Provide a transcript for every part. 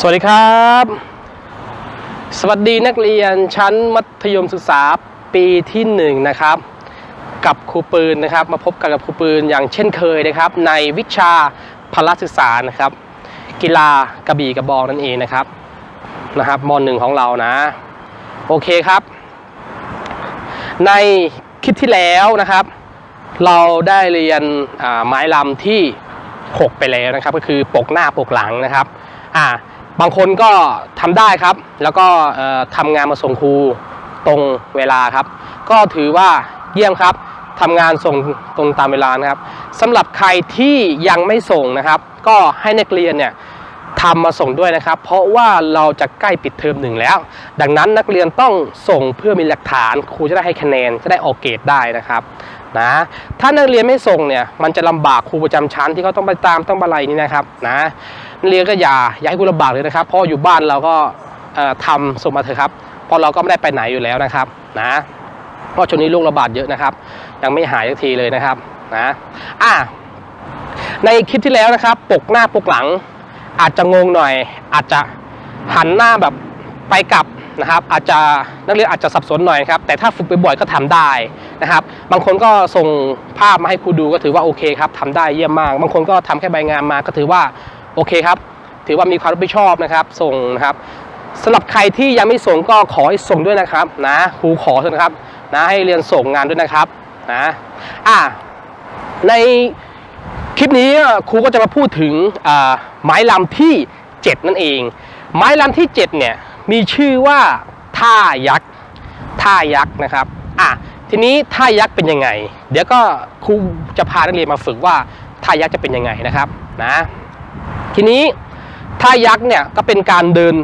สวัสดีครับ สวัสดีนักเรียนชั้นมัธยมศึกษาปีที่หนึ่งนะครับ กับครูปืนนะครับ มาพบกันกับครูปืนอย่างเช่นเคยนะครับ ในวิชาพละศึกษานะครับ กีฬากระบี่กระบองนั่นเองนะครับนะครับมหนึ่งของเรานะโอเคครับ ในคลิปที่แล้วนะครับ เราได้เรียนไม้ลำที่ 6 ไปแล้วนะครับ ก็คือปกหน้าปกหลังนะครับอ่า บางคนก็ทำได้ครับ แล้วก็เอ่อทำงานมาส่งครูตรงเวลาครับ ก็ถือว่าเยี่ยมครับทำงานส่งตรงตามเวลานะครับสำหรับใครที่ยังไม่ส่งนะครับ ก็ให้นักเรียนเนี่ยทำมาส่งด้วยนะครับ เพราะว่าเราจะใกล้ปิดเทอมหนึ่งแล้ว ดังนั้นนักเรียนต้องส่งเพื่อมีหลักฐานครูจะได้ให้คะแนนจะได้ออกเกรดได้นะครับ นะถ้านักเรียนไม่ส่งเนี่ยมันจะลำบากครูประจำชั้นที่เขาต้องไปตามต้องอะไรนี่นะครับนะนักเรียนก็อย่าอย่าให้ครูลำบากเลยนะครับเพราะอยู่บ้านเราก็ทำส่งมาเถอะครับเพราะเราก็ไม่ได้ไปไหนอยู่แล้วนะครับนะเพราะช่วงนี้โรคระบาดเยอะนะครับ ยังไม่หายสักทีเลยนะครับนะอะในคลิปที่แล้วนะครับ ปกหน้าปกหลัง อาจจะงงหน่อย อาจจะหันหน้าแบบไปกลับ นะครับอาจจะนักเรียนอาจจะสับสนหน่อยครับแต่ถ้าฝึกบ่อยๆก็ทำได้นะครับบางคนก็ส่งภาพมาให้ครูดูก็ถือว่าโอเคครับทำได้เยี่ยมมาก บางคนก็ทำแค่ใบงานมาก็ถือว่าโอเคครับ ถือว่ามีความรับผิดชอบนะครับ ส่งนะครับสำหรับใครที่ยังไม่ส่งก็ขอให้ส่งด้วยนะครับนะครูขอเถอะนะครับนะให้เรียนส่งงานด้วยนะครับนะอะในคลิปนี้ครูก็จะมาพูดถึงไม้ลำที่ 7 นั่นเอง ไม้ลำที่ 7 เนี่ย มีชื่อว่าท่ายักษ์ท่ายักษ์นะครับอะทีนี้ท่ายักษ์เป็นยังไง เดี๋ยวก็ครูจะพานักเรียนมาฝึกว่าท่ายักษ์จะเป็นยังไงนะครับนะทีนี้ท่ายักษ์เนี่ยก็เป็นการเดิน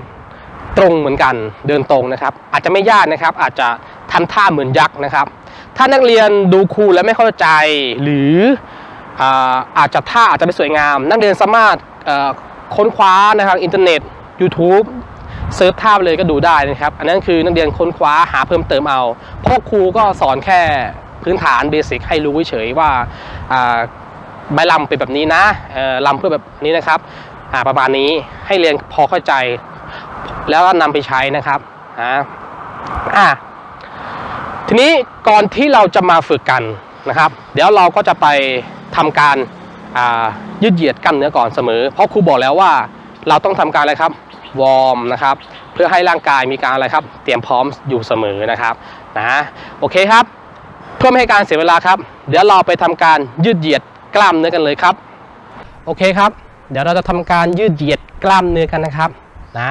ตรงเหมือนกันเดินตรงนะครับ อาจจะไม่ยากนะครับ อาจจะทำท่าเหมือนยักษ์นะครับ ถ้านักเรียนดูครูแล้วไม่เข้าใจหรืออาอาจจะท่าอาจจะไม่สวยงาม นักเรียนสามารถค้นคว้านะครับอินเทอร์เน็ต YouTube เซิร์ชท่าไปเลยก็ดูได้นะครับ อันนั้นคือนักเรียนค้นคว้าหาเพิ่มเติมเอาเพราะครูก็สอนแค่พื้นฐานเบสิกให้รู้เฉยๆว่าใบลำเป็นแบบนี้นะลำเพื่อแบบนี้นะครับประมาณนี้ให้เรียนพอเข้าใจ แล้วก็นำไปใช้นะครับอ่าอะทีนี้ก่อนที่เราจะมาฝึกกันนะครับ เดี๋ยวเราก็จะไปทำการยืดเหยียดกล้ามเนื้อก่อนเสมอ เพราะครูบอกแล้วว่าเราต้องทำการอะไรครับ วอร์มนะครับ เพื่อให้ร่างกายมีการอะไรครับ เตรียมพร้อมอยู่เสมอนะครับนะโอเคครับ เพื่อไม่ให้การเสียเวลาครับ เดี๋ยวเราไปทำการยืดเหยียดกล้ามเนื้อกันเลยครับ โอเคครับ เดี๋ยวเราจะทำการยืดเหยียดกล้ามเนื้อกันนะครับนะ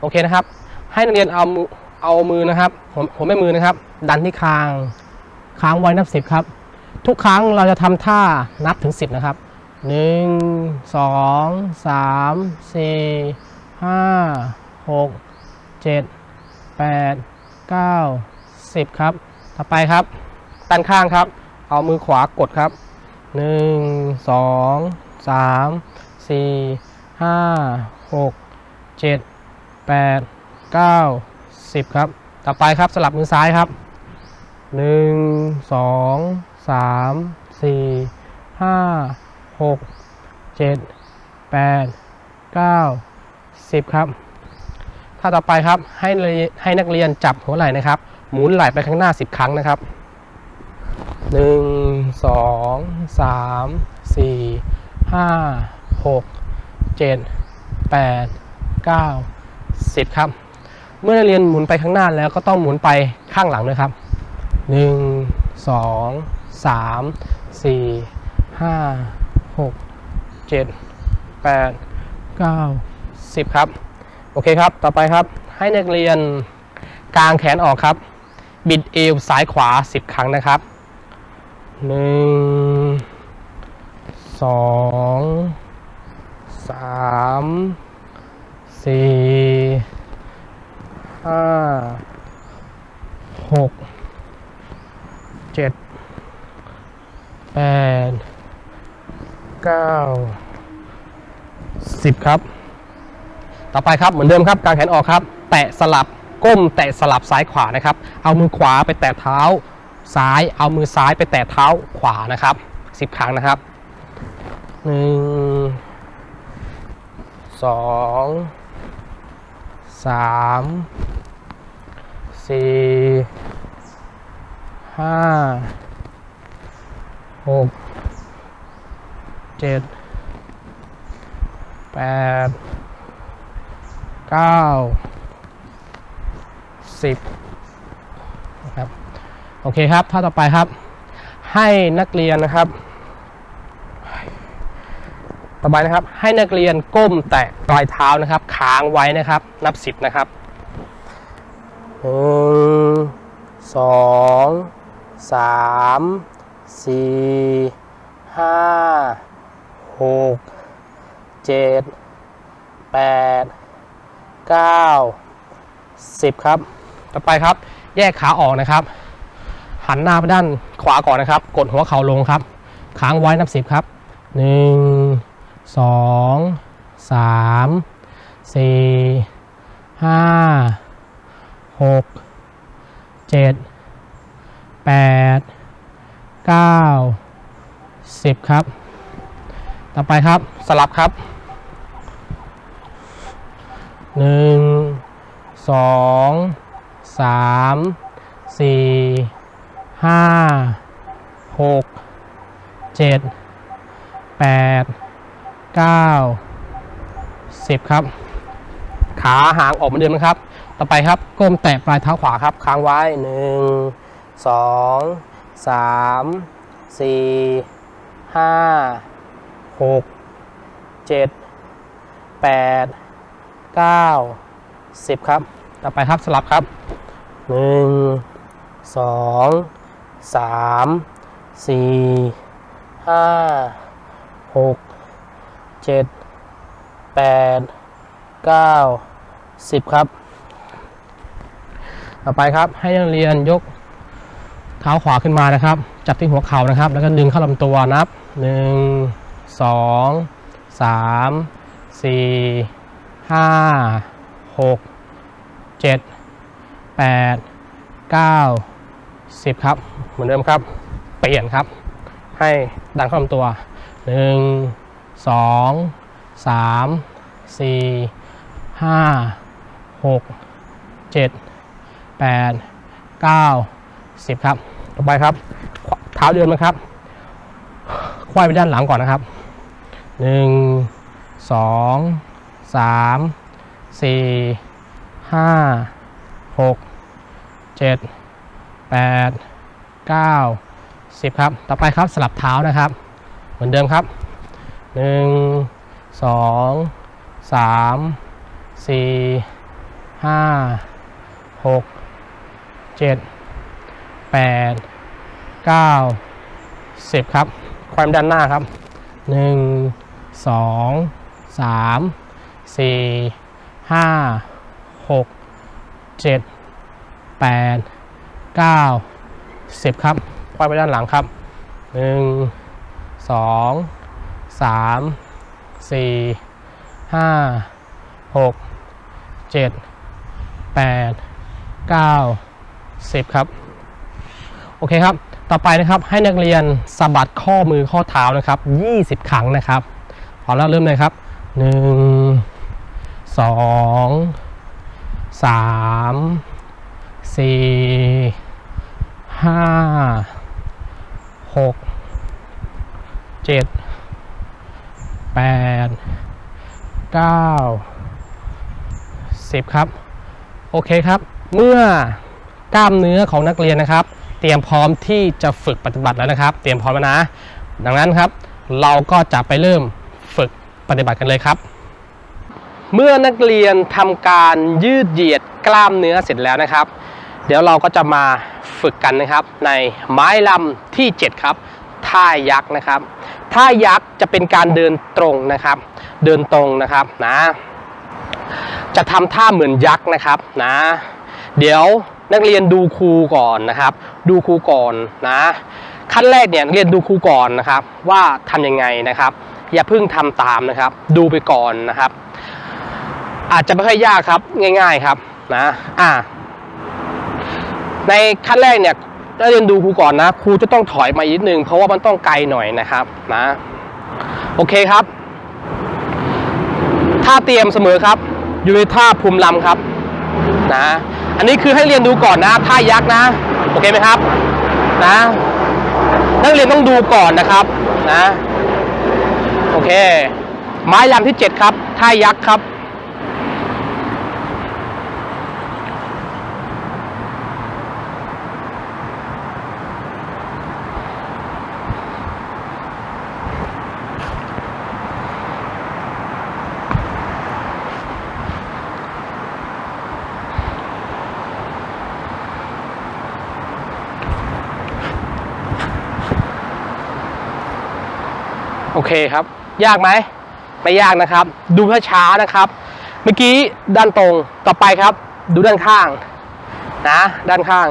โอเคนะครับ ให้นักเรียนเอามือเอามือนะครับผมผมไม่มือนะครับ ดันที่คางค้างไว้นับสิบครับ ทุกครั้งเราจะทำท่านับถึงสิบนะครับหนึ่งสองสามสี่ ห้าหกเจ็ดแปดเก้าสิบครับ ต่อไปครับด้านข้างครับ เอามือขวากดครับหนึ่งสองสามสี่ห้าหกเจ็ดแปดเก้าสิบครับ ต่อไปครับสลับมือซ้ายครับหนึ่งสองสามสี่ห้าหกเจ็ดแปดเก้า สิบครับ ถ้าต่อไปครับให้ให้นักเรียนจับหัวไหล่นะครับ หมุนไหล่ไปข้างหน้า 10 ครั้งนะครับ 1 2 3 4 5 6 7 8 9 10 ครับ เมื่อนักเรียนหมุนไปข้างหน้าแล้วก็ต้องหมุนไปข้างหลังด้วยครับ 1 2 3 4 5 6 7 8 9 10 ครับ โอเคครับ ต่อไปครับ ให้นักเรียนกางแขนออกครับ บิดเอวซ้ายขวา 10 ครั้งนะครับ 1 2 3 4 5 6 7 8 9 10 ครับ ต่อไปครับเหมือนเดิมครับกางแขนออกครับ แตะสลับก้มแตะสลับซ้ายขวานะครับ เอามือขวาไปแตะเท้า ซ้าย เอามือซ้ายไปแตะเท้าขวานะครับสิบครั้งนะครับหนึ่งสองสามสี่ห้าหกเจ็ดแปด เก้าสิบนะครับโอเคครับท่าต่อไปครับ ให้นักเรียนนะครับ ต่อไปนะครับ ให้นักเรียนก้มแตะปลายเท้านะครับค้างไว้นะครับ นับสิบนะครับหนึ่งสองสามสี่ห้าหกเจ็ดแปด เก้าสิบครับ ต่อไปครับ แยกขาออกนะครับ หันหน้าไปด้านขวาก่อนนะครับ กดหัวเข่าลงครับ ค้างไว้นับสิบครับหนึ่งสองสามสี่ห้าหกเจ็ดแปดเก้าสิบครับ ต่อไปครับสลับครับ หนึ่งสองสามสี่ห้าหกเจ็ดแปดเก้าสิบครับ ขาหางออกเหมือนเดิมนะครับ ต่อไปครับก้มแตะปลายเท้าขวาครับ ค้างไว้หนึ่งสองสามสี่ห้าหกเจ็ดแปด เก้าสิบครับ ต่อไปครับสลับครับหนึ่งสองสามสี่ห้าหกเจ็ดแปดเก้าสิบครับ ต่อไปครับให้นักเรียนยกเท้าขวาขึ้นมานะครับ จับที่หัวเข่านะครับ แล้วก็ดึงเข้าลำตัวนับหนึ่งสองสามสี่ ห้าหกเจ็ดแปดเก้าสิบครับ เหมือนเดิมครับ เปลี่ยนครับ ให้ดันเข้าลำตัวหนึ่งสองสามสี่ห้าหกเจ็ดแปดเก้าสิบครับ ต่อไปครับ เท้าเดินนะครับควายไปด้านหลังก่อนนะครับหนึ่งสอง สามสี่ห้าหกเจ็ดแปดเก้าสิบครับ ต่อไปครับสลับเท้านะครับ เหมือนเดิมครับหนึ่งสองสามสี่ห้าหกเจ็ดแปดเก้าสิบครับ ความด้านหน้าครับหนึ่งสองสาม สี่ห้าหกเจ็ดแปดเก้าสิบครับควายไปด้านหลังครับหนึ่งสองสามสี่ห้าหกเจ็ดแปดเก้าสิบครับ โอเคครับ ต่อไปนะครับให้นักเรียนสะบัดข้อมือข้อเท้านะครับ20ครั้งนะครับพอแล้วเริ่มเลยครับ 1 2 3 4 5 6 7 8 9 10ครับ โอเคครับ เมื่อกล้ามเนื้อของนักเรียนนะครับ เตรียมพร้อมที่จะฝึกปฏิบัติแล้วนะครับ เตรียมพร้อมแล้วนะ ดังนั้นครับ เราก็จะไปเริ่มฝึกปฏิบัติกันเลยครับ เมื่อนักเรียนทำการยืดเหยียดกล้ามเนื้อเสร็จแล้วนะครับ เดี๋ยวเราก็จะมาฝึกกันนะครับ ในไม้ลำที่ 7 ครับท่ายักษ์นะครับท่ายักษ์จะเป็นการเดินตรงนะครับ เดินตรงนะครับนะจะทำท่าเหมือนยักษ์นะครับนะเดี๋ยวนักเรียนดูครูก่อนนะครับ ดูครูก่อนนะขั้นแรกเนี่ยนักเรียนดูครูก่อนนะครับ ว่าทำยังไงนะครับ อย่าเพิ่งทำตามนะครับ ดูไปก่อนนะครับ อาจจะไม่ค่อยยากครับง่าย ๆครับนะอ่าในขั้นแรกเนี่ยนักเรียนดูครูก่อนนะครูจะต้องถอยมาอีกนิดนึงเพราะว่ามันต้องไกลหน่อยนะครับนะโอเคครับท่าเตรียมเสมอครับ อยู่ในท่าภูมิลำครับนะอันนี้คือให้เรียนดูก่อนนะท่ายักษ์นะโอเคไหมครับนะนักเรียนต้องดูก่อนนะครับนะโอเคไม้ลำที่ 7 ครับท่ายักษ์ครับ เคครับ ยากไหมไม่ยากนะครับ ดูช้าๆนะครับ เมื่อกี้ด้านตรงต่อไปครับ ดูด้านข้างนะด้านข้าง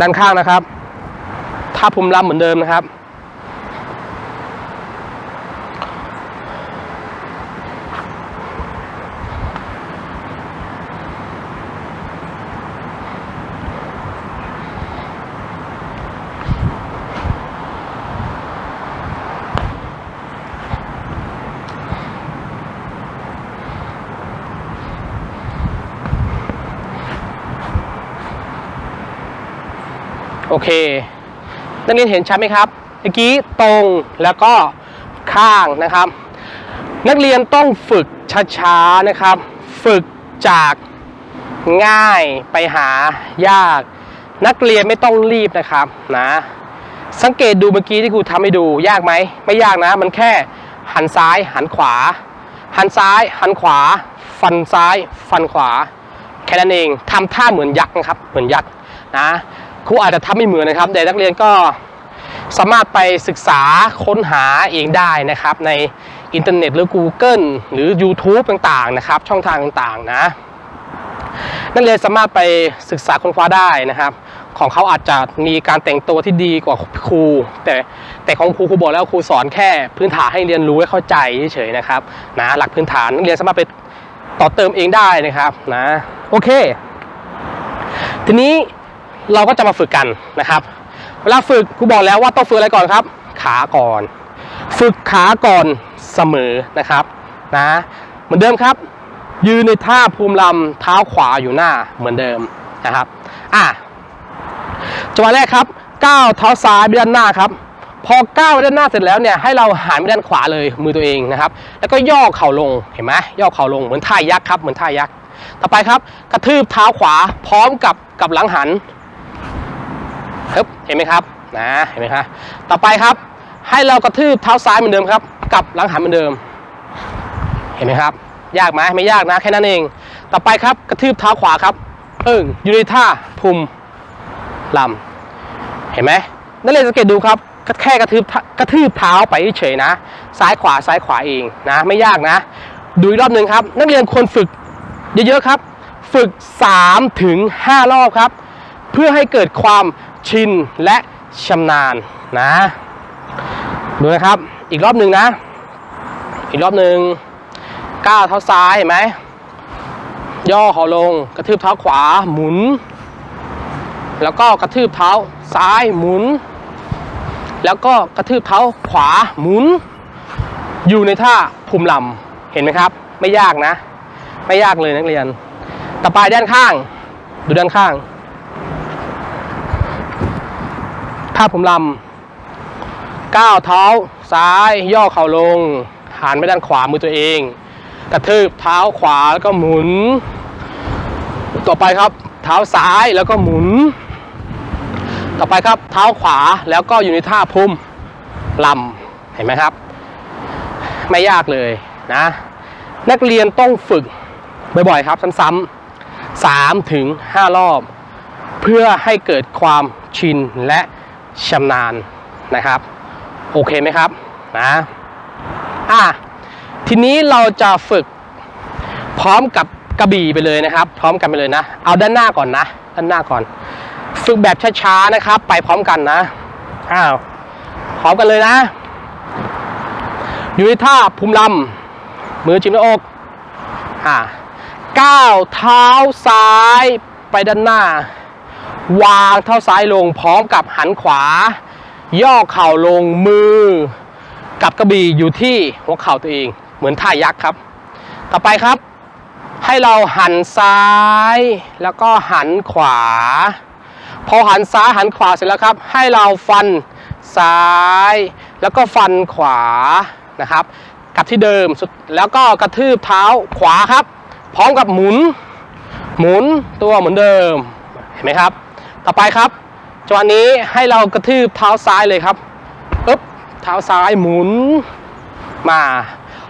ด้านข้างนะครับ ถ้าภูมิลำเหมือนเดิมนะครับ โอเค นักเรียนเห็นชัดไหมครับ เมื่อกี้ตรงแล้วก็ข้างนะครับ นักเรียนต้องฝึกช้าๆนะครับ ฝึกจากง่ายไปหายาก นักเรียนไม่ต้องรีบนะครับนะสังเกตดูเมื่อกี้ที่ครูทำให้ดูยากไหมไม่ยากนะ มันแค่หันซ้ายหันขวา หันซ้ายหันขวา ฟันซ้าย ฟันขวา แค่นั้นเองทำท่าเหมือนยักษ์นะครับ เหมือนยักษ์นะ ครูอาจจะทำไม่เหมือนนะครับแต่นักเรียนก็สามารถไปศึกษาค้นหาเองได้นะครับ ในอินเทอร์เน็ตหรือ Google หรือ YouTube ต่างๆนะครับ ช่องทางต่างๆนะ นักเรียนสามารถไปศึกษาค้นคว้าได้นะครับ ของเขาอาจจะมีการแต่งตัวที่ดีกว่าครู แต่แต่ของครูครูบอกแล้วครูสอนแค่พื้นฐานให้เรียนรู้ให้เข้าใจเฉยๆนะครับนะหลักพื้นฐานนักเรียนสามารถไปต่อเติมเองได้นะครับนะโอเค ทีนี้ เราก็จะมาฝึกกันนะครับเวลาฝึกครูบอกแล้วว่าต้องฝึกอะไรก่อนครับ ขาก่อน ฝึกขาก่อนเสมอนะครับนะเหมือนเดิมครับ ยืนในท่าภูมิลำเท้าขวาอยู่หน้าเหมือนเดิมนะครับอะจังหวะแรกครับก้าวเท้าซ้ายไปด้านหน้าครับ พอก้าวไปด้านหน้าเสร็จแล้วเนี่ยให้เราหันไปด้านขวาเลยมือตัวเองนะครับ แล้วก็ย่อเข่าลงเห็นไหมย่อเข่าลงเหมือนท่ายักษ์ครับเหมือนท่ายักษ์ต่อไปครับ กระทืบเท้าขวาพร้อมกับกับหลังหัน ครับเห็นไหมครับนะเห็นไหมครับต่อไปครับ ให้เรากระทืบเท้าซ้ายเหมือนเดิมครับกับหลังหันเหมือนเดิม เห็นไหมครับ ยากไหมไม่ยากนะแค่นั้นเอง ต่อไปครับกระทืบเท้าขวาครับเอิงอยู่ในท่าภูมิลำเห็นไหมนักเรียนสังเกตดูครับแค่กระทืบกระทืบเท้าไปเฉยนะ ซ้ายขวาซ้ายขวาเองนะ ไม่ยากนะ ดูอีกรอบหนึ่งครับ นักเรียนควรฝึกเยอะๆครับ ฝึก3ถึง5รอบครับ เพื่อให้เกิดความ ชินและชำนาญนะ ดูนะครับอีกรอบหนึ่งนะ อีกรอบหนึ่งก้าวเท้าซ้ายเห็นไหมย่อเข่าลงกระทืบเท้าขวาหมุน แล้วก็กระทืบเท้าซ้ายหมุน แล้วก็กระทืบเท้าขวาหมุน อยู่ในท่าภูมิลำเห็นไหมครับ ไม่ยากนะ ไม่ยากเลยนักเรียน ต่อไปด้านข้าง ดูด้านข้าง ท่าภูมิลำก้าวเท้าซ้ายย่อเข่าลง หันไปด้านขวามือตัวเอง กระทืบเท้าขวาแล้วก็หมุน ต่อไปครับ เท้าซ้ายแล้วก็หมุน ต่อไปครับเท้าขวาแล้วก็อยู่ในท่าพุ่มลำเห็นไหมครับ ไม่ยากเลยนะ นักเรียนต้องฝึกบ่อยๆครับซ้ำๆสามถึงห้ารอบ เพื่อให้เกิดความชินและ ชำนาญนะครับ โอเคไหมครับนะอะทีนี้เราจะฝึกพร้อมกับกระบี่ไปเลยนะครับ พร้อมกันไปเลยนะ เอาด้านหน้าก่อนนะ ด้านหน้าก่อน ฝึกแบบช้าๆนะครับ ไปพร้อมกันนะอ้าวพร้อมกันเลยนะอยู่ในท่าภูมิลำมือจิ้มหน้าอกอ่าก้าวเท้าซ้ายไปด้านหน้า วางเท้าซ้ายลงพร้อมกับหันขวา ย่อเข่าลงมือ กับกระบี่อยู่ที่หัวเข่าตัวเอง เหมือนท่ายักษ์ครับ ต่อไปครับ ให้เราหันซ้ายแล้วก็หันขวา พอหันซ้ายหันขวาเสร็จแล้วครับ ให้เราฟันซ้ายแล้วก็ฟันขวานะครับกลับที่เดิมสุดแล้วก็กระทืบเท้าขวาครับ พร้อมกับหมุน หมุนตัวเหมือนเดิมเห็นไหมครับ ต่อไปครับจังหวะนี้ให้เรากระทืบเท้าซ้ายเลยครับอึ๊บเท้าซ้ายหมุน มา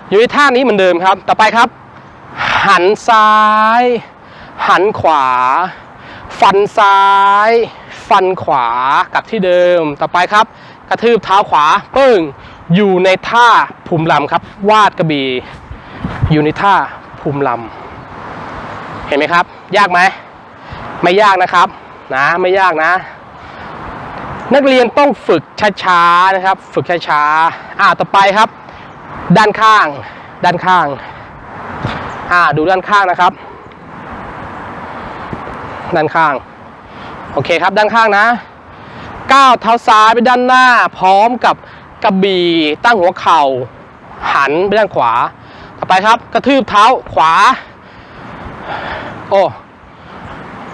อยู่ในท่านี้เหมือนเดิมครับ ต่อไปครับ หันซ้าย หันขวา ฟันซ้าย ฟันขวากลับที่เดิม ต่อไปครับ กระทืบเท้าขวาปึ้งอยู่ในท่าภูมิลำครับ วาดกระบี่อยู่ในท่าภูมิลำเห็นไหมครับ ยากไหมไม่ยากนะครับ นะไม่ยากนะ นักเรียนต้องฝึกช้าๆนะครับ ฝึกช้าๆอ่าต่อไปครับ ด้านข้าง ด้านข้างอ่าดูด้านข้างนะครับ ด้านข้าง โอเคครับด้านข้างนะก้าวเท้าซ้ายไปด้านหน้า พร้อมกับกระบี่ตั้งหัวเข่า หันไปด้านขวา ต่อไปครับ กระทืบเท้าขวา โอ้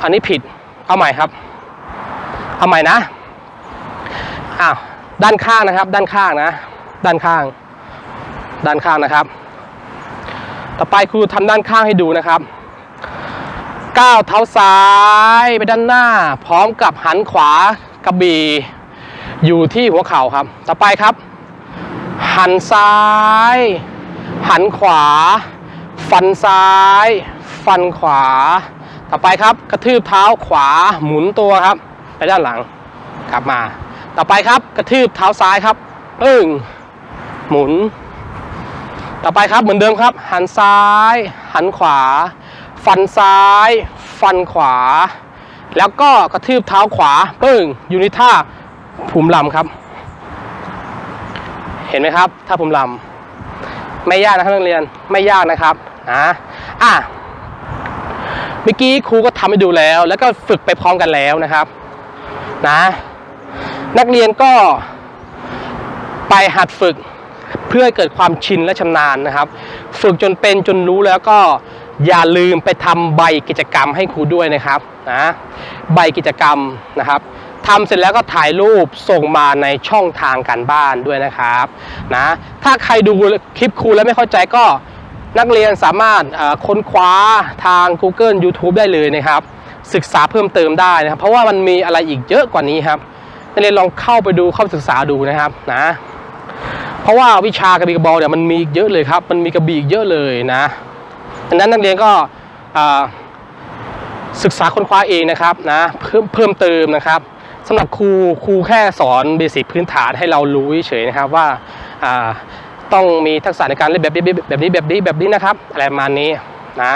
อันนี้ผิด เอาใหม่ครับ เอาใหม่นะอ้าวด้านข้างนะครับ ด้านข้างนะ ด้านข้าง ด้านข้างนะครับ ต่อไปครูทำด้านข้างให้ดูนะครับก้าวเท้าซ้ายไปด้านหน้า พร้อมกับหันขวากระบี่อยู่ที่หัวเข่าครับ ต่อไปครับ หันซ้าย หันขวา ฟันซ้าย ฟันขวา ต่อไปครับกระทืบเท้าขวาหมุนตัวครับ ไปด้านหลังกลับมา ต่อไปครับกระทืบเท้าซ้ายครับปึ้งหมุน ต่อไปครับเหมือนเดิมครับ หันซ้าย หันขวา ฟันซ้าย ฟันขวา แล้วก็กระทืบเท้าขวาปึ้งอยู่ในท่าภูมิลำครับ เห็นไหมครับท่าภูมิลำไม่ยากนะครับนักเรียนไม่ยากนะครับนะอะ เมื่อกี้ครูก็ทำให้ดูแล้ว แล้วก็ฝึกไปพร้อมกันแล้วนะครับนะ นักเรียนก็ไปหัดฝึกเพื่อเกิดความชินและชำนาญนะครับ ฝึกจนเป็นจนรู้แล้วก็อย่าลืมไปทำใบกิจกรรมให้ครูด้วยนะครับนะใบกิจกรรมนะครับทำเสร็จแล้วก็ถ่ายรูปส่งมาในช่องทางการบ้านด้วยนะครับนะถ้าใครดูคลิปครูแล้วไม่เข้าใจก็ นักเรียนสามารถค้นคว้าทาง Google YouTube ได้เลยนะครับ ศึกษาเพิ่มเติมได้นะครับ เพราะว่ามันมีอะไรอีกเยอะกว่านี้ครับนักเรียนลองเข้าไปดูเข้าไปศึกษาดูนะครับนะเพราะว่าวิชากระบี่กระบองเนี่ยมันมีเยอะเลยครับ มันมีกระบี่อีกเยอะเลยนะดังนั้นนักเรียนก็ศึกษาค้นคว้าเองนะครับนะเพิ่มเพิ่มเติมนะครับสำหรับครูครูแค่สอนเบสิกพื้นฐานให้เรารู้เฉยๆนะครับว่า ต้องมีทักษะในการเล่นแบบนี้แบบนี้แบบนี้แบบนี้นะครับ อะไรประมาณนี้นะ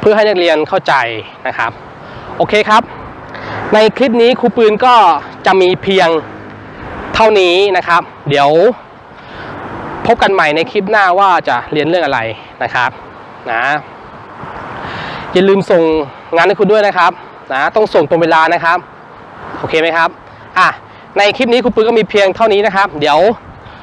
เพื่อให้นักเรียนเข้าใจนะครับ โอเคครับ ในคลิปนี้ครูปืนก็จะมีเพียงเท่านี้นะครับ เดี๋ยวพบกันใหม่ในคลิปหน้าว่าจะเรียนเรื่องอะไรนะครับนะอย่าลืมส่งงานให้คุณด้วยนะครับนะต้องส่งตรงเวลานะครับ โอเคไหมครับอะในคลิปนี้ครูปืนก็มีเพียงเท่านี้นะครับ เดี๋ยว